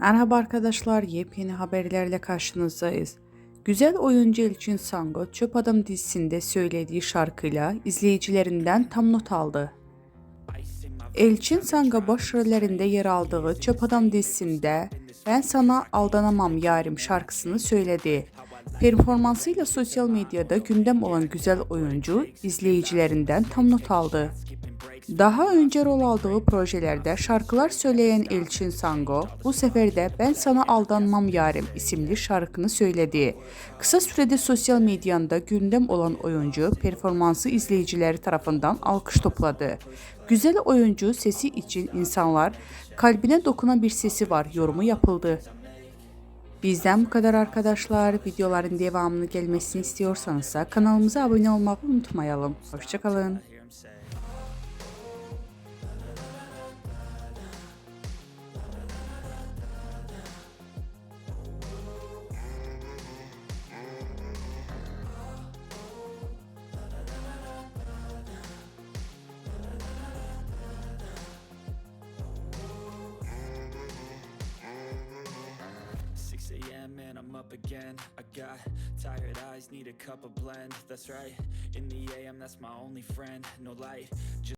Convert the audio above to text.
Merhaba arkadaşlar, yepyeni haberlerle karşınızdayız. Güzel oyuncu Elçin Sango, Çöp Adam dizisinde söylediği şarkıyla izleyicilerinden tam not aldı. Elçin Sango başrollerinde yer aldığı Çöp Adam dizisinde Ben Sana Aldanamam Yarim şarkısını söyledi. Performansıyla sosyal medyada gündem olan güzel oyuncu izleyicilerinden tam not aldı. Daha önce rol aldığı projelerde şarkılar söyleyen Elçin Sango, bu sefer de Ben Sana Aldanmam Yarim isimli şarkını söyledi. Kısa sürede sosyal medyanda gündem olan oyuncu performansı izleyicileri tarafından alkış topladı. Güzel oyuncu sesi için insanlar kalbine dokunan bir sesi var yorumu yapıldı. Bizden bu kadar arkadaşlar. Videoların devamını gelmesini istiyorsanız kanalımıza abone olmayı unutmayalım. Hoşçakalın. Up again. I got tired eyes, need a cup of blend. That's right. In the a.m. that's my only friend. No light, just